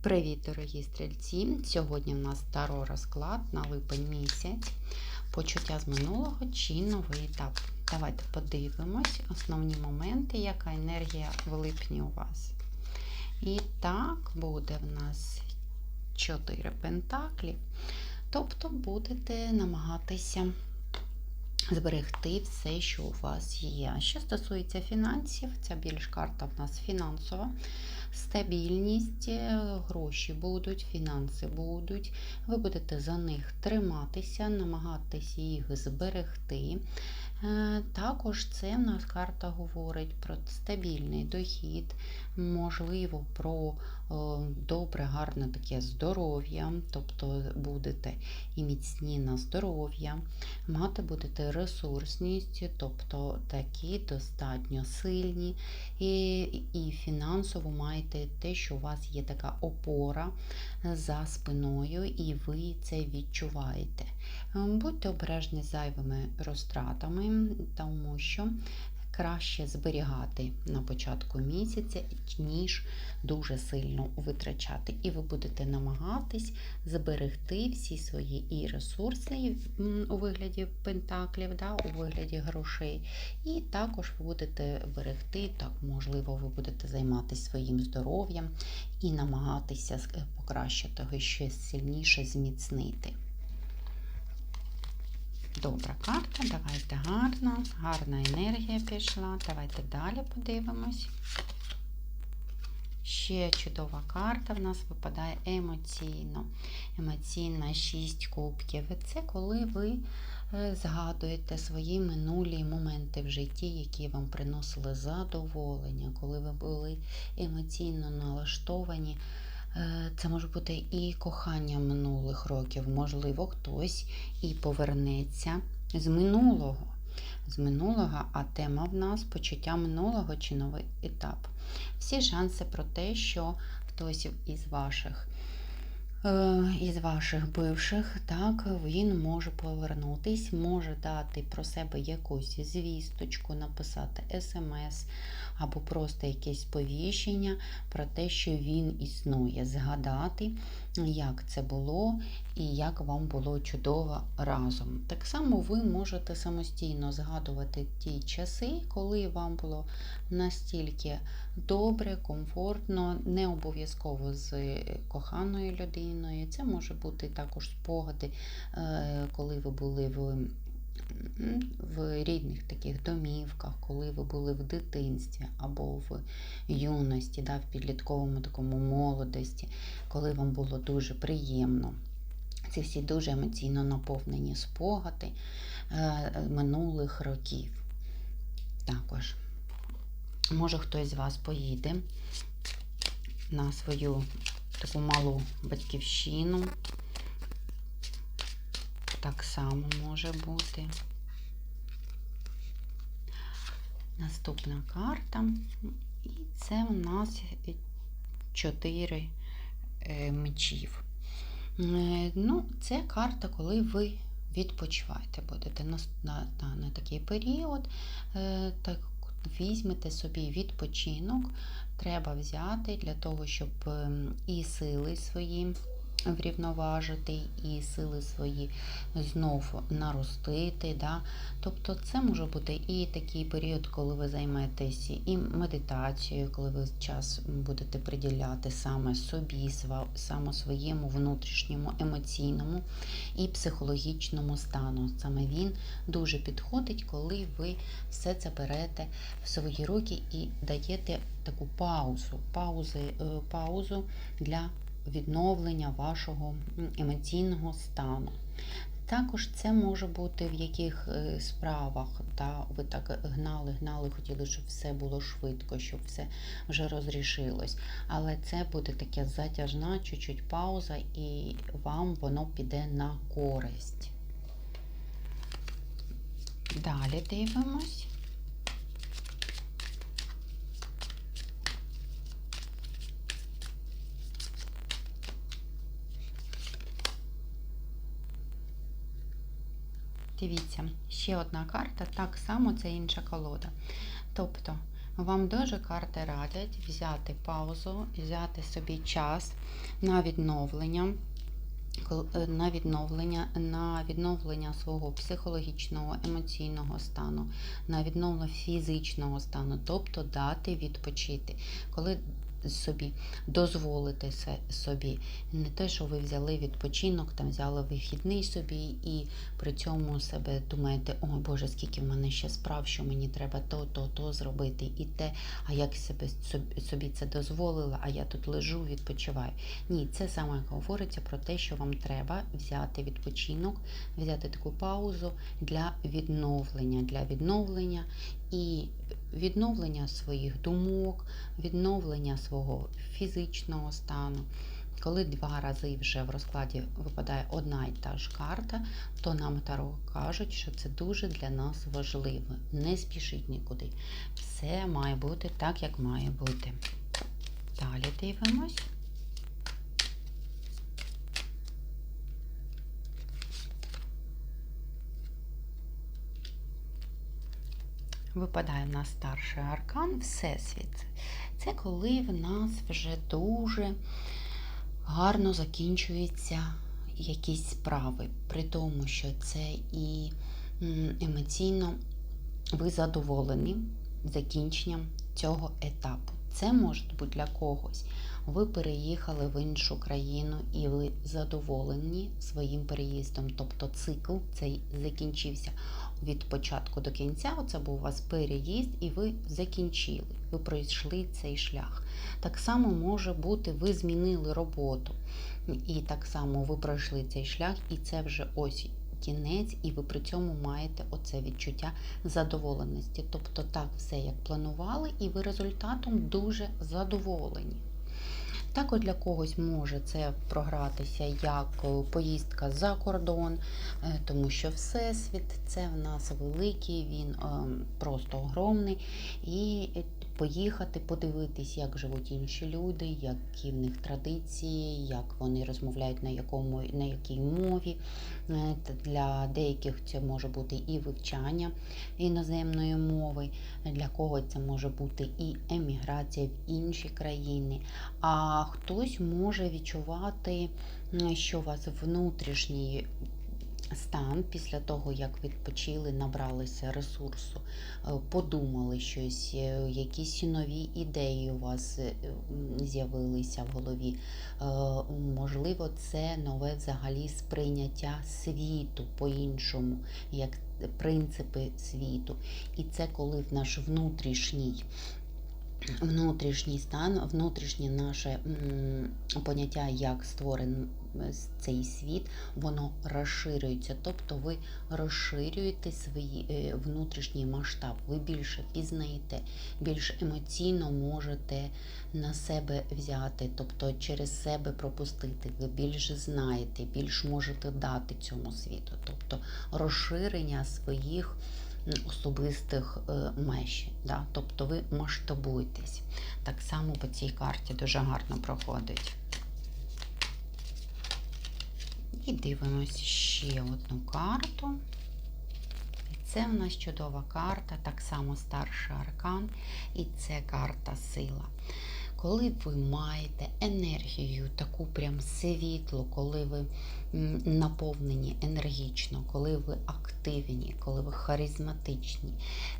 Привіт, дорогі стрільці! Сьогодні в нас таро розклад на липень місяць. Почуття з минулого чи новий етап. Давайте подивимось основні моменти, яка енергія в липні у вас. І так, буде в нас 4 пентаклі. Тобто будете намагатися зберегти все, що у вас є. Що стосується фінансів, ця більш карта в нас фінансова. Стабільність, е, гроші будуть, фінанси будуть. Ви будете за них триматися, намагатися їх зберегти. Е, Також це в нас карта говорить про стабільний дохід, можливо, про е, добре, гарне таке здоров'я, тобто будете і міцні на здоров'я, мати будете ресурсність, тобто такі достатньо сильні, і, і фінансово маєте те, що у вас є така опора за спиною, і ви це відчуваєте. Е, Будьте обережні зайвими розтратами, тому що краще зберігати на початку місяця, ніж дуже сильно витрачати. І ви будете намагатись зберегти всі свої і ресурси у вигляді пентаклів, да, у вигляді грошей. І також ви будете берегти, так, можливо, ви будете займатися своїм здоров'ям і намагатися е, покращити його ще сильніше зміцнити. Добра карта, давайте гарно, гарна енергія пішла. Давайте далі подивимось. Ще чудова карта в нас випадає емоційно. Емоційна 6 кубків. Це коли ви е, згадуєте свої минулі моменти в житті, які вам приносили задоволення, коли ви були емоційно налаштовані. Е, Це може бути і кохання минулих років, можливо, хтось і повернеться з минулого. З минулого, а тема в нас почуття минулого чи новий етап. Всі шанси про те, що хтось із ваших із ваших бивших, так, він може повернутись, може дати про себе якусь звісточку, написати смс або просто якесь повіщення про те, що він існує, згадати, як це було і як вам було чудово разом. Так само ви можете самостійно згадувати ті часи, коли вам було настільки добре, комфортно, не обов'язково з коханою людиною. Це може бути також спогади, е, коли ви були в в рідних таких домівках, коли ви були в дитинстві або в юності, да, в підлітковому такому молодості, коли вам було дуже приємно. Це всі дуже емоційно наповнені спогади е, минулих років. Також, може, хтось з вас поїде на свою таку малу батьківщину. Так само може бути. Наступна карта. І це у нас 4 мечів. Е, Ну, це карта, коли ви відпочиваєте, будете на, на, на, на такий період. Е, так, Візьмете собі відпочинок, треба взяти для того, щоб ем, і сили свої врівноважити і сили свої знов наростити. Да? Тобто це може бути і такий період, коли ви займетеся і медитацією, коли ви час будете приділяти саме собі, саме своєму внутрішньому, емоційному і психологічному стану. Саме він дуже підходить, коли ви все це берете в свої руки і даєте таку паузу, паузи, е, паузу для відновлення вашого емоційного стану. Також це може бути в яких е, справах, та ви так гнали, гнали, хотіли, щоб все було швидко, щоб все вже розрішилось. Але це буде таке затяжна, чуть-чуть пауза, і вам воно піде на користь. Далі дивимось. Дивіться, ще одна карта, так само це інша колода. Тобто Вам дуже карти радять взяти паузу, взяти собі час на відновлення. е, На відновлення, на відновлення свого психологічного, емоційного стану, на відновлення фізичного стану, тобто дати відпочити. Коли собі дозволите се- собі не те, що ви взяли відпочинок, там взяли вихідний собі і при цьому себе думаєте, ой Боже, скільки в мене ще справ, що мені треба то, то, то зробити, і те, а як себе собі це дозволила, а я тут лежу, відпочиваю. Ні, це саме говориться про те, що вам треба взяти відпочинок, взяти таку паузу для відновлення, для відновлення і відновлення своїх думок, відновлення свого фізичного стану. Коли два рази вже в розкладі випадає одна і та ж карта, то нам Таро кажуть, що це дуже для нас важливо. Не спішіть нікуди. Все має бути так, як має бути. Далі дивимось. Випадає в нас старший аркан Всесвіт. Це коли в нас вже дуже гарно закінчуються якісь справи, при тому, що це і емоційно ви задоволені закінченням цього етапу. Це може бути для когось. Ви переїхали в іншу країну і ви задоволені своїм переїздом. Тобто цикл цей закінчився від початку до кінця. Оце був у вас переїзд, і ви закінчили. Ви пройшли цей шлях. Так само може бути, ви змінили роботу. І так само ви пройшли цей шлях, і це вже ось кінець, і ви при цьому маєте оце відчуття задоволеності. Тобто так все як планували, і ви результатом дуже задоволені. Також для когось може це програтися як е, поїздка за кордон, е, тому що Всесвіт це в нас великий, він е, просто огромний. І поїхати, подивитись, як живуть інші люди, які в них традиції, як вони розмовляють на якому на якій мові. Для деяких це може бути і вивчання іноземної мови, для когось це може бути і еміграція в інші країни. А хтось може відчувати, що у вас внутрішній стан після того, як відпочили, набралися ресурсу, е, подумали щось, е, якісь нові ідеї у вас е, з'явилися в голові. Можливо, це нове взагалі сприйняття світу по-іншому, як принципи світу. І це коли в наш внутрішній внутрішній стан, внутрішнє наше поняття, як створений цей світ, воно розширюється. Тобто ви розширюєте свій е, внутрішній масштаб, ви більше пізнаєте, більш емоційно можете на себе взяти, тобто через себе пропустити. Ви більше знаєте, більш можете дати цьому світу. Тобто розширення своїх особистих е, меж. Да? Тобто ви масштабуєтесь. Так само по цій карті дуже гарно проходить. І дивимося ще одну карту. Це в нас чудова карта, так само старший аркан, і це карта сила. Коли ви маєте енергію, таку прям світлу, коли ви наповнені енергічно, коли ви активні, коли ви харизматичні,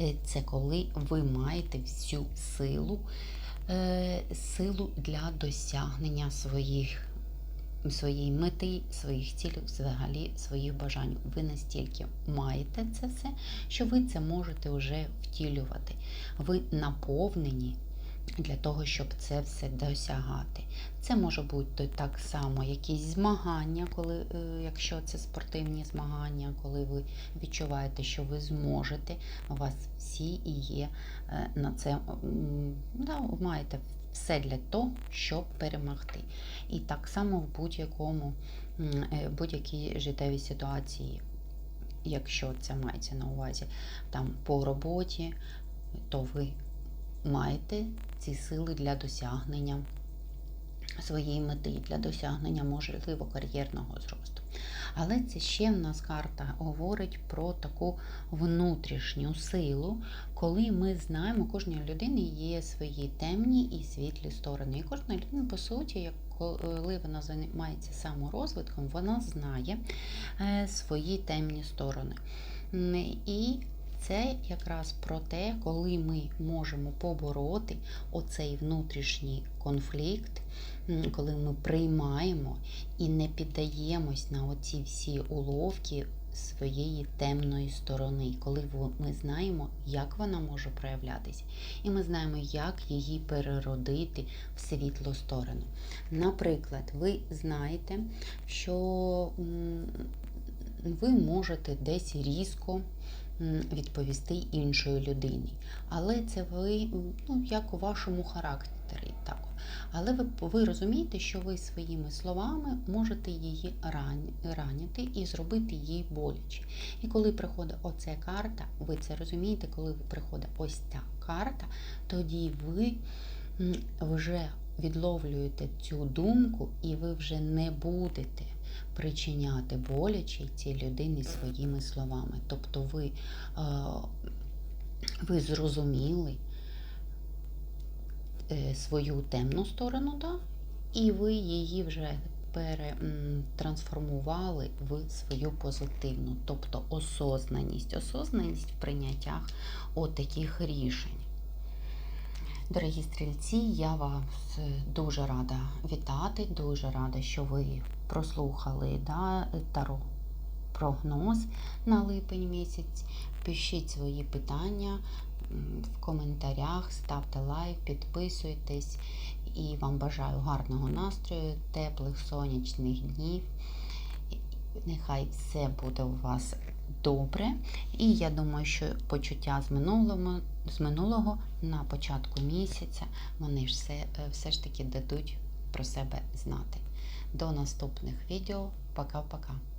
е, це коли ви маєте всю силу, е, силу для досягнення своїх своєї мети, своїх цілей, взагалі своїх бажань. Ви настільки маєте це все, що ви це можете вже втілювати. Ви наповнені для того, щоб це все досягати. Це може бути так само якісь змагання, коли, е, якщо це спортивні змагання, коли ви відчуваєте, що ви зможете, у вас всі і є е, на це, да, маєте все для того, щоб перемогти. І так само в будь-якому е, будь-якій життєвій ситуації, якщо це мається на увазі там по роботі, то ви маєте ці сили для досягнення своєї мети для досягнення можливо кар'єрного зросту. Але це ще в нас карта говорить про таку внутрішню силу, коли ми знаємо, кожної людини є свої темні і світлі сторони. І кожна людина, по суті, як коли вона займається саморозвитком, вона знає е, свої темні сторони. І це якраз про те, коли ми можемо побороти оцей внутрішній конфлікт, коли ми приймаємо і не піддаємось на оці всі уловки своєї темної сторони, коли ми знаємо, як вона може проявлятися, і ми знаємо, як її переродити в світлу сторону. Наприклад, ви знаєте, що ви можете десь різко відповісти іншої людині. Але це ви, ну, як у вашому характері. Так. Але ви, ви розумієте, що ви своїми словами можете її ран- раніти і зробити їй боляче. І коли приходить оця карта, ви це розумієте, коли приходить ось ця карта, тоді ви вже відловлюєте цю думку, і ви вже не будете причиняти боляче цій людині своїми словами. Тобто ви, е, ви зрозуміли е, свою темну сторону, да? і ви її вже перетрансформували в свою позитивну, тобто осознаність, осознаність в прийняттях от таких рішень. Дорогі стрільці, я вас дуже рада вітати, дуже рада, що ви прослухали да, таро прогноз на липень місяць. Пишіть свої питання в коментарях, ставте лайк, підписуйтесь і вам бажаю гарного настрою, теплих сонячних днів. Нехай все буде у вас добре. І я думаю, що почуття з минулого, з минулого на початку місяця вони ж все, е, все ж таки дадуть про себе знати. До наступних відео. Пока-пока.